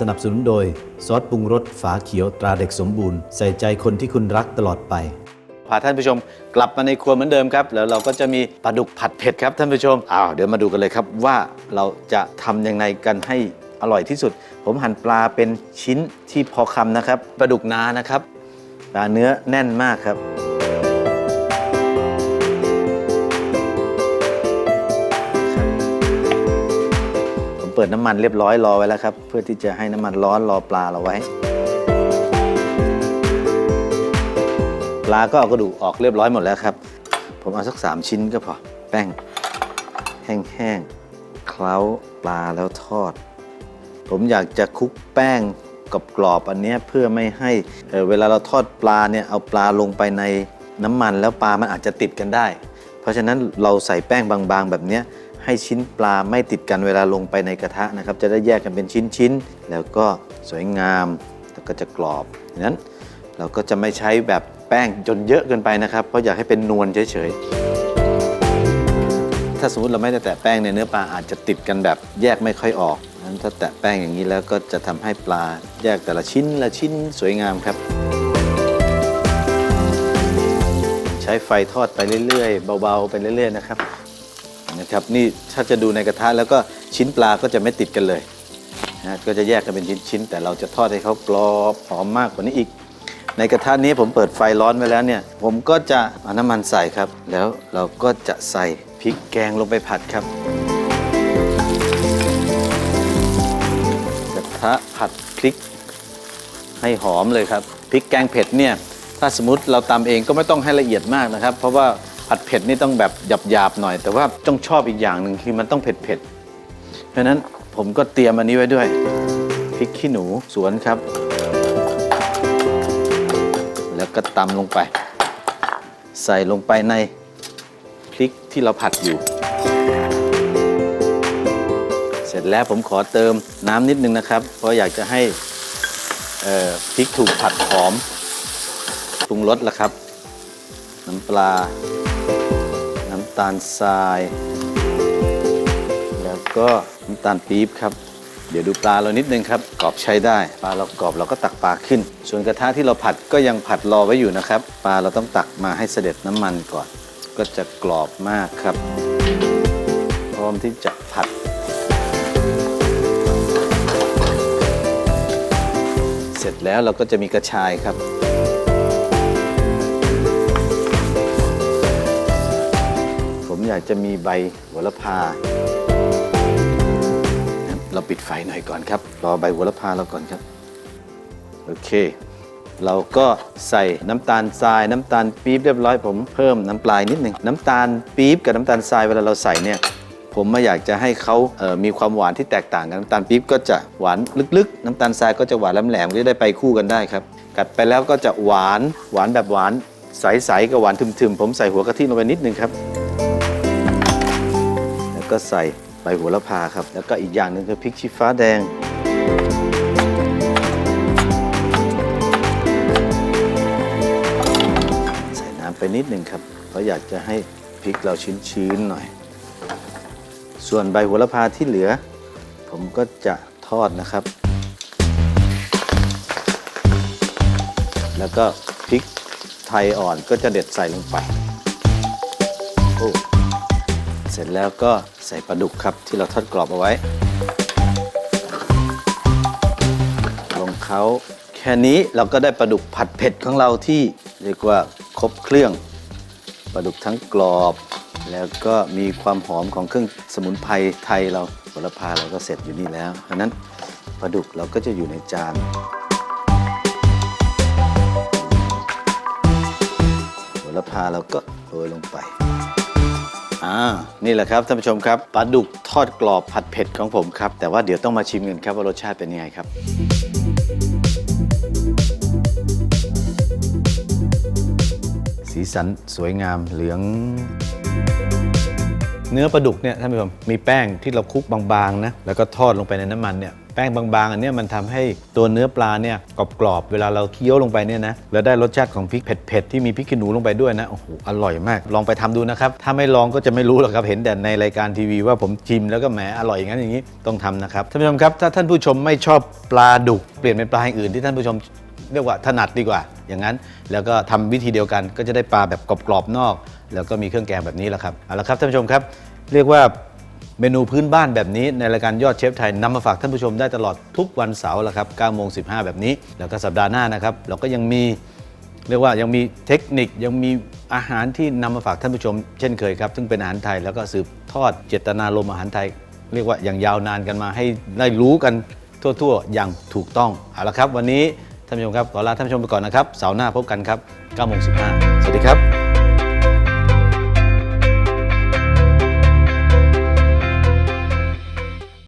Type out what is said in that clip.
สนับสนุนโดย ซอสปรุงรสฝาเขียวตราเด็กสมบูรณ์ ใส่ใจคนที่คุณรักตลอดไป พาท่านผู้ชมกลับมาในครัวเหมือนเดิมครับ แล้วเราก็จะมีปลาดุกผัดเผ็ดครับท่านผู้ชมอ้าวเดี๋ยวมาดูกันเลยครับว่าเราจะทำยังไงกันให้อร่อยที่สุด ผมหั่นปลาเป็นชิ้นที่พอคำนะครับปลาดุกนานะครับปลาเนื้อแน่นมากครับ ปิดน้ำมันเรียบร้อยรอไว้แล้วครับ เพื่อที่จะให้น้ำมันร้อนรอปลาเราไว้ ปลาก็เอากระดูกออกเรียบร้อยหมดแล้วครับ ผมเอาสักสามชิ้นก็พอ แป้ง แห้งๆ เคล้าปลาแล้วทอด ผมอยากจะคลุกแป้งกรอบๆอันนี้เพื่อไม่ให้เเวลาเราทอดปลาเนี่ยเอาปลาลงไปในน้ำมันแล้วปลามันอาจจะติดกันได้ เพราะฉะนั้นเราใส่แป้งบางๆแบบนี้ ให้ชิ้นปลาไม่ติดกันเวลาลงไปในกระทะนะครับ จะได้แยกกันเป็นชิ้นๆ แล้วก็สวยงามแล้วก็จะกรอบดังนั้นเราก็จะไม่ใช้แบบแป้งจนเยอะเกินไปนะครับ เพราะอยากให้เป็นนวลเฉยๆ ถ้าสมมติเราไม่ได้แตะแป้งในเนื้อปลาอาจจะติดกันแบบแยกไม่ค่อยออกนั้นถ้าแตะแป้งอย่างนี้แล้วก็จะทำให้ปลาแยกแต่ละชิ้นละชิ้นสวยงามครับ ใช้ไฟทอดไปเรื่อยๆ เบาๆ ไปเรื่อยๆนะครับ ครับนี่ถ้าจะดูในกระทะแล้วก็ชิ้นปลาก็จะไม่ติดกันเลยนะก็จะแยกกันเป็นชิ้นๆแต่เราจะทอดให้เขากรอบหอมมากกว่านี้อีก ในกระทะนี้ผมเปิดไฟร้อนไว้แล้วเนี่ย ผมก็จะเอาน้ำมันใส่ครับ แล้วเราก็จะใส่พริกแกงลงไปผัดครับ กระทะผัดพริกให้หอมเลยครับพริกแกงเผ็ดเนี่ยถ้าสมมติเราตำเองก็ไม่ต้องให้ละเอียดมากนะครับ เพราะว่า ผัดเผ็ดนี่ต้องแบบหยาบๆหน่อย แต่ว่าต้องชอบอีกอย่างหนึ่งคือมันต้องเผ็ดๆเพราะฉะนั้นผมก็เตรียมอันนี้ไว้ด้วยพริกขี้หนูสวนครับ แล้วก็ตำลงไป ใส่ลงไปในพริกที่เราผัดอยู่ เสร็จแล้วผมขอเติมน้ำนิดนึงนะครับ เพราะอยากจะให้พริกถูกผัดหอมปรุงรสละครับ น้ำปลาำตาลทราย แล้วก็น้ำตาลปี๊บครับ เดี๋ยวดูปลาเรานิดนึงครับกรอบใช้ได้ ปลาเรากรอบเราก็ตักปลาขึ้น ส่วนกระทะที่เราผัดก็ยังผัดรอไว้อยู่นะครับ ปลาเราต้องตักมาให้เสด็จน้ำมันก่อน ก็จะกรอบมากครับ พร้อมที่จะผัดเสร็จแล้วเราก็จะมีกระชายครับ จะมีใบโหระพา เราปิดไฟหน่อยก่อนครับ รอใบโหระพาเราก่อนครับ โอเค เราก็ใส่น้ำตาลทรายน้ำตาลปี๊บเรียบร้อยผมเพิ่มน้ำปลายนิดหนึ่งน้ำตาลปี๊บกับน้ำตาลทรายเวลาเราใส่เนี่ยผมม่อยากจะให้เขาเมีความหวานที่แตกต่างกันน้ำตาลปี๊บก็จะหวานลึกๆ น้ำตาลทรายก็จะหวานแหลมๆก็จะได้ไปคู่กันได้ครับ กัดไปแล้วก็จะหวานหวานแบบหวานใสๆกับหวานทึมๆ ผมใส่หัวกะทิลงไปนิดนึงครับ ก็ใส่ใบโหัวละพาครับ แล้วก็อีกอย่างหนึ่งคือพริกชี้ฟ้าแดง ใส่น้ำไปนิดหนึ่งครับเพราะอยากจะให้พริกเราชื้นๆหน่อย ส่วนใบโหัวละพาที่เหลือ ผมก็จะทอดนะครับ แล้วก็พริกไทยอ่อนก็จะเด็ดใส่ลงไป โอ้ เสร็จแล้วก็ใส่ปลาดุกครับที่เราทอดกรอบเอาไว้ ลงเขาแค่นี้เราก็ได้ปลาดุกผัดเผ็ดของเราที่เรียกว่าครบเครื่องปลาดุกทั้งกรอบ แล้วก็มีความหอมของเครื่องสมุนไพรไทยเราโหระพาเราก็เสร็จอยู่นี่แล้วเพราะนั้นปลาดุกเราก็จะอยู่ในจานโหระพาเราก็โรยลงไป อ่านี่แหละครับท่านผู้ชมครับปลาดุกทอดกรอบผัดเผ็ดของผมครับ แต่ว่าเดี๋ยวต้องมาชิมกันครับว่ารสชาติเป็นยังไงครับ สีสันสวยงามเหลือง เนื้อปลาดุกเนี่ยท่านผู้ชมมีแป้งที่เราคลุกบางๆนะแล้วก็ทอดลงไปในน้ำมันเนี่ยแป้งบางๆอันนี้มันทำให้ตัวเนื้อปลาเนี่ยกรอบๆเวลาเราเคี้ยวลงไปเนี่ยนะแล้วได้รสชาติของพริกเผ็ดๆที่มีพริกขี้หนูลงไปด้วยนะโอ้โหอร่อยมาก ลองไปทำดูนะครับ ถ้าไม่ลองก็จะไม่รู้หรอกครับเห็นแต่ในรายการทีวีว่าผมชิมแล้วก็แหมอร่อยอย่างนั้นอย่างนี้ต้องทำนะครับท่านผู้ชมครับถ้าท่านผู้ชมไม่ชอบปลาดุกเปลี่ยนเป็นปลาอย่างอื่นที่ท่านผู้ชมเรียกว่าถนัดดีกว่า อย่างนั้น แล้วก็ทำวิธีเดียวกันก็จะได้ปลาแบบกรอบๆนอก แล้วก็มีเครื่องแกงแบบนี้แหละครับเอาละครับท่านผู้ชมครับ เรียกว่าเมนูพื้นบ้านแบบนี้ในรายการยอดเชฟไทยนำมาฝากท่านผู้ชมได้ตลอดทุกวันเสาร์ละครับ9โมง15 แบบนี้ แล้วก็สัปดาห์หน้านะครับ เราก็ยังมีเรียกว่ายังมีเทคนิคยังมีอาหารที่นำมาฝากท่านผู้ชม เช่นเคยครับซึ่งเป็นอาหารไทยแล้วก็สืบทอดเจตนารมณ์อาหารไทย เรียกว่าอย่างยาวนานกันมาให้ได้รู้กันทั่วๆ อย่างถูกต้องเอาละครับ วันนี้ท่านผู้ชมครับขอลาท่านผู้ชมไปก่อนนะครับเสาร์หน้าพบกันครับ9โมง15สวัสดีครับ